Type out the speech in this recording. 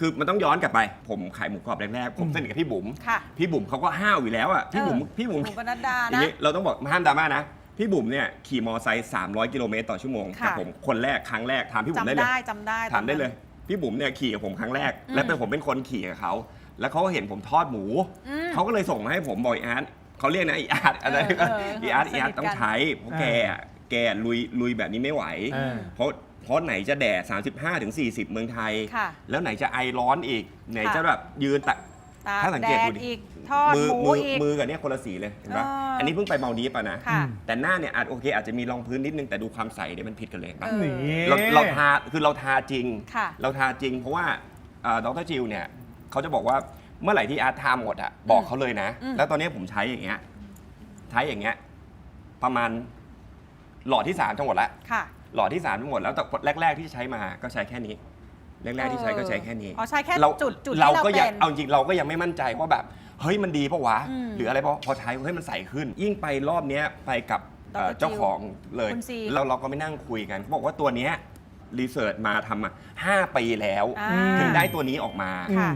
คือมันต้องย้อนกลับไป ผมขายหมูกรอบแรกๆ ผมสนิทกับพี่บุ๋ม ค่ะ พี่บุ๋มเขาก็ห้าวอยู่แล้วอะ พี่บุ๋มเออพี่บุ๋มบุ๋มปนัดดาอย่านะงนี้เราต้องบอกห้ามดราม่านะ พี่บุ๋มเนี่ยขี่มอไซค์ 300 กิโลเมตรต่อชั่วโมงค่ะ กับผมคนแรกครั้งแรกถามพี่บุ๋มได้จำเลย ได้จำได้ถามได้เลย พี่บุ๋มเนี่ยขี่กับผมครั้งแรกอืมและเป็นผมเป็นคนขี่กับเขา แล้วเขาก็เห็นผมทอดหมู อืม เขาก็เลยส่งมาให้ผมบอกอีอาร์ตเขาเรียกนะอีอาร์ตอะไรเออเอออีอาร์ตสนิทอีอาร์ตต้องกันใช้เพราะแกอะ แกลุยลุยแบบนี้ไม่ไหวเออเพราะเพราะไหนจะแดด35ถึง40 เมืองไทย ค่ะ แล้วไหนจะไอร้อนอีก ไหนค่ะจะแบบยืนตะ ตากถ้าสังแดเกตดดูดิ อีก ทอดมืหมูมือีก มือกับเนี่ยคนละสีเลยเห็นปะเอออัอันนี้เพิ่งไปมาดีฟอะนะ ค่ะ แต่หน้าเนี่ยอาจโอเค อาจจะมีรองพื้นนิดนึงแต่ดูความใสเนี่ยมันผิดกันเลยเห็นปะ เออ นี่เราเราทาคือเราทาจริง ค่ะเราทาจริง เพราะว่าดรจิวเนี่ยเขาจะบอกว่าเมื่อไหร่ที่อาร์ตทาหมดอะบอกเขาเลยนะ อืม แล้วตอนนี้ผมใช้อย่างเงี้ยใช้อย่างเงี้ยประมาณ หลอดที่สามทั้งหมดแล้วค่ะหลอดที่สามทั้งหมดแล้วแต่แรก ๆ ที่ใช้มาก็ใช้แค่นี้แรกๆที่ใช้ก็ใช้แค่นี้อ๋อใช้แค่เราจุดจุดเราที่เราก็ยังเป็นเอาจริงเราก็ยังไม่มั่นใจว่าแบบเฮ้ยมันดีปะวะอืมหรืออะไรเพราะพอใช้เฮ้ยมันใสขึ้น ยิ่งไปรอบเนี้ยไปกับเอ่อดรจิวเจ้าของเลยคุณซีเราเราก็ไม่นั่งคุยกันเขาบอกว่าตัวเนี้ยรีเสิร์ชมาทำมาห้าปีแล้วอ่าถึงได้ตัวนี้ออกมาค่ะ